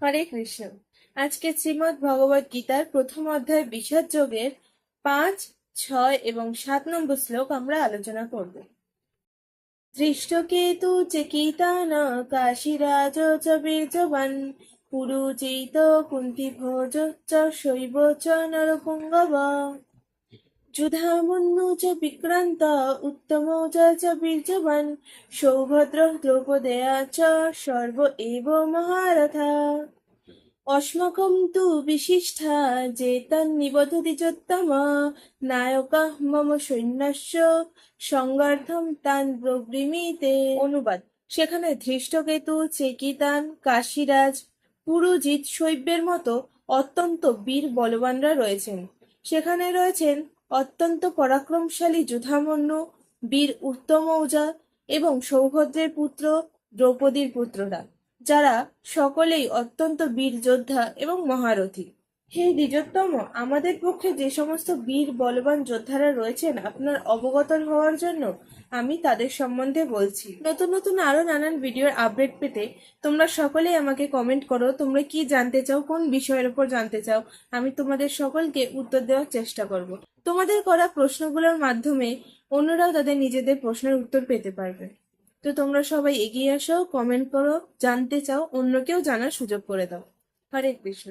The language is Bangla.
হরে কৃষ্ণ। আজকে শ্রীমদ্ ভগবত গীতার প্রথম অধ্যায় বিষাদ যোগের পাঁচ, ছয় এবং সাত নম্বর শ্লোক আমরা আলোচনা করব। দৃষ্টকেতু চেকিতান কাশীরাজ চ বীর্যবান, পুরুচিত কুন্তি ভোজ চ শৈব চ নরপুঙ্গব। যুধামন্যু চ বিক্রান্ত উত্তম চ বীর্যবান সৌভদ্র দ্রৌপদেয়া চ সর্ব এব মহারথা। অস্মাকं তু বিশিষ্ঠা যে তন্নিবধতি চোত্তম নায়কः মম সৈন্যস্য সংগার্থম তান প্রব্রীমিতে অনুবাদ। সেখানে ধৃষ্টকেতু, চেকিতান, কাশিরাজ, পুরুজিৎ শৈব্যের মতো অত্যন্ত বীর বলবানরা রয়েছেন। সেখানে রয়েছেন অত্যন্ত পরাক্রমশালী যুধামন্য, বীর উত্তম উত্তমৌজা এবং সৌভদ্রের পুত্র দ্রৌপদীর পুত্ররা, যারা সকলেই অত্যন্ত বীর যোদ্ধা এবং মহারথী। হে দ্বিজোত্তম, আমাদের পক্ষে যে সমস্ত বীর বলবান যোদ্ধারা রয়েছেন আপনার অবগত হওয়ার জন্য আমি তাদের সম্বন্ধে বলছি। নতুন নতুন আরও নানান ভিডিওর আপডেট পেতে তোমরা সকলেই আমাকে কমেন্ট করো, তোমরা কি জানতে চাও, কোন বিষয়ের উপর জানতে চাও, আমি তোমাদের সকলকে উত্তর দেওয়ার চেষ্টা করব। তোমাদের করা প্রশ্নগুলোর মাধ্যমে অন্যরাও তাদের নিজেদের প্রশ্নের উত্তর পেতে পারবে। তো তোমরা সবাই এগিয়ে আসো, কমেন্ট করো, জানতে চাও, অন্যকেও জানার সুযোগ করে দাও। হরে কৃষ্ণ।